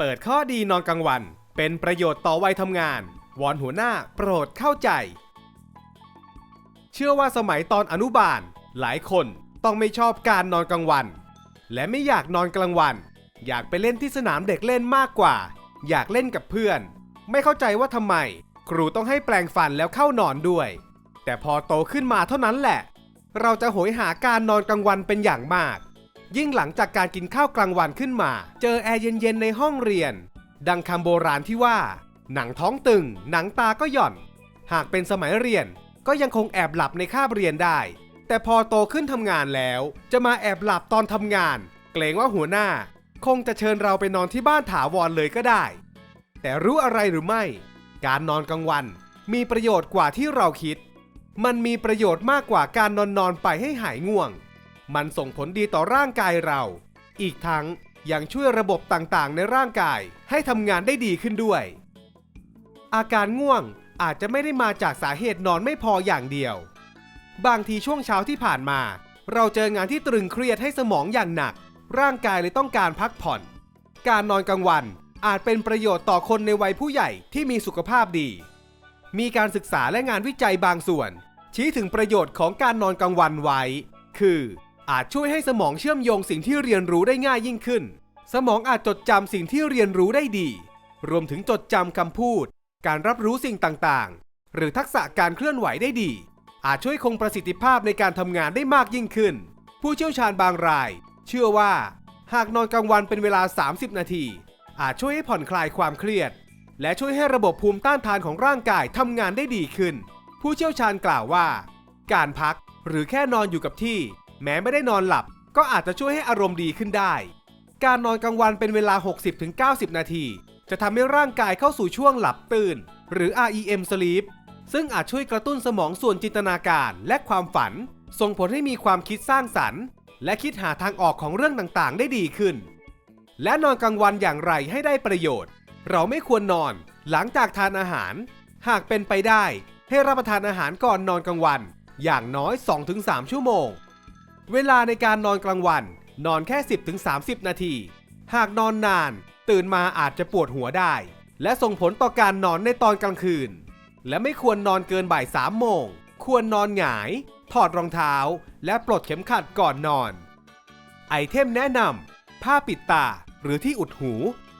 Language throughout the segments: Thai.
เปิดข้อดีนอนกลางวัน เป็นประโยชน์ต่อวัยทำงาน วอนหัวหน้าโปรดเข้าใจ เชื่อว่าสมัยตอนอนุบาล หลายคนต้องไม่ชอบการนอนกลางวัน และไม่อยากนอนกลางวัน อยากไปเล่นที่สนามเด็กเล่นมากกว่า อยากเล่นกับเพื่อน ไม่เข้าใจว่าทำไม ครูต้องให้แปลงฟันแล้วเข้านอนด้วย แต่พอโตขึ้นมาเท่านั้นแหละ เราจะโหยหาการนอนกลางวันเป็นอย่างมาก ยิ่งหลังจากการกินข้าวกลางวันขึ้นมา เจอแอร์เย็นๆในห้องเรียน ดังคำโบราณที่ว่า หนังท้องตึง หนังตาก็หย่อน หากเป็นสมัยเรียน ก็ยังคงแอบหลับในคาบเรียนได้ แต่พอโตขึ้นทำงานแล้ว จะมาแอบหลับตอนทำงาน เกรงว่าหัวหน้า คงจะเชิญเราไปนอนที่บ้านถาวรเลยก็ได้ แต่รู้อะไรหรือไม่ การนอนกลางวัน มีประโยชน์กว่าที่เราคิด มันมีประโยชน์มากกว่าการนอนนอนไปให้หายง่วง มันส่งผลดีต่อร่างกายเรา อีกทั้งยังช่วยระบบต่างๆ ในร่างกายให้ทำงานได้ดีขึ้นด้วย อาการง่วงอาจจะไม่ได้มาจากสาเหตุนอนไม่พออย่างเดียว บางทีช่วงเช้าที่ผ่านมา เราเจองานที่ตรึงเครียดให้สมองอย่างหนัก ร่างกายเลยต้องการพักผ่อน การนอนกลางวันอาจเป็นประโยชน์ต่อคนในวัยผู้ใหญ่ที่มีสุขภาพดี มีการศึกษาและงานวิจัยบางส่วน ชี้ถึงประโยชน์ของการนอนกลางวันไว้ คือ อาจช่วยให้สมองเชื่อมโยงสิ่งที่เรียนรู้ได้ง่ายยิ่งขึ้น สมองอาจจดจำสิ่งที่เรียนรู้ได้ดี รวมถึงจดจำคำพูด การรับรู้สิ่งต่างๆ หรือทักษะการเคลื่อนไหวได้ดี อาจช่วยคงประสิทธิภาพในการทำงานได้มากยิ่งขึ้น ผู้เชี่ยวชาญบางราย เชื่อว่า หากนอนกลางวันเป็นเวลา 30 นาที อาจช่วยให้ผ่อนคลายความเครียด และช่วยให้ระบบภูมิต้านทานของร่างกายทำงานได้ดีขึ้น ผู้เชี่ยวชาญกล่าวว่า การพักหรือแค่นอนอยู่กับที่ แม้ไม่ได้นอนหลับ ก็อาจจะช่วยให้อารมณ์ดีขึ้นได้ การนอนกลางวันเป็นเวลา 60-90 นาที จะทำให้ร่างกายเข้าสู่ช่วงหลับตื่น หรือ REM sleep ซึ่งอาจช่วยกระตุ้นสมองส่วนจินตนาการและความฝัน ส่งผลให้มีความคิดสร้างสรรค์ และคิดหาทางออกของเรื่องต่างๆ ได้ดีขึ้น และนอนกลางวันอย่างไรให้ได้ประโยชน์ เราไม่ควรนอนหลังจากทานอาหาร หากเป็นไปได้ ให้รับประทานอาหารก่อนนอนกลางวัน อย่างน้อย 2-3 ชั่วโมง เวลาในการนอนกลางวัน นอนแค่ 10-30 นาที หากนอนนาน ตื่นมาอาจจะปวดหัวได้ และส่งผลต่อการนอนในตอนกลางคืน และไม่ควรนอนเกินบ่าย3โมง ควรนอนหงาย ถอดรองเท้า และปลดเข็มขัดก่อนนอน ไอเทมแนะนำผ้าปิดตาหรือที่อุดหู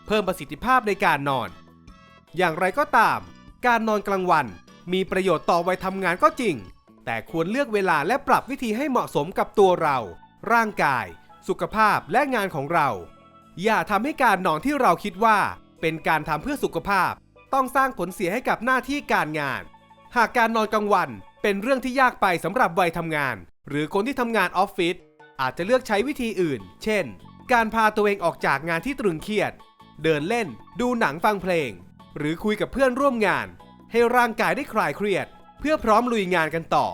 เพิ่มประสิทธิภาพในการนอน อย่างไรก็ตาม การนอนกลางวันมีประโยชน์ต่อวัยทำงานก็จริง แต่ควรเลือกเวลาและปรับวิธีให้เหมาะสมกับตัวเรา ร่างกาย สุขภาพและงานของเรา อย่าทำให้การนอนที่เราคิดว่า เป็นการทำเพื่อสุขภาพ ต้องสร้างผลเสียให้กับหน้าที่การงาน หากการนอนกลางวันเป็นเรื่องที่ยากไปสำหรับวัยทำงาน หรือคนที่ทำงานออฟฟิศอาจจะเลือกใช้วิธีอื่น เช่น การพาตัวเองออกจากงานที่ตรึงเครียด เดินเล่น ดูหนังฟังเพลง หรือคุยกับเพื่อนร่วมงาน ให้ร่างกายได้คลายเครียด พื่อพร้อมลุยงานกันต่อ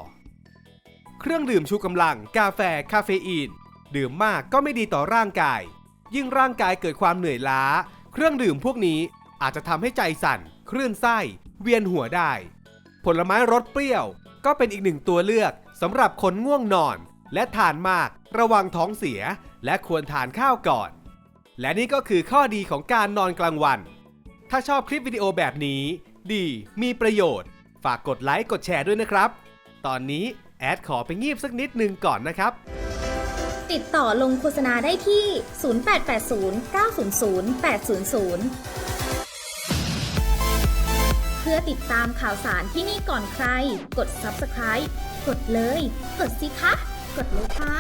เครื่องดื่มชูกำลัง กาแฟ คาเฟอีน ดื่มมากก็ไม่ดีต่อร่างกาย ยิ่งร่างกายเกิดความเหนื่อยล้า เครื่องดื่มพวกนี้อาจจะทำให้ใจสั่น คลื่นไส้ เวียนหัวได้ ผลไม้รสเปรี้ยว ก็เป็นอีกหนึ่งตัวเลือกสำหรับคนง่วงนอน และทานมาก ระวังท้องเสีย และควรทานข้าวก่อน และนี่ก็คือข้อดีของการนอนกลางวัน ถ้าชอบคลิปวิดีโอแบบนี้ ดี มีประโยชน์ ฝากกดไลค์กดแชร์ด้วยนะครับ ตอนนี้แอดขอไปงีบสักนิดนึงก่อนนะครับ ติดต่อลงโฆษณาได้ที่ 0880 900 800เพื่อติดตามข่าวสารที่นี่ก่อนใคร กด subscribe กดเลย กดสิคะ กดเลยค่ะ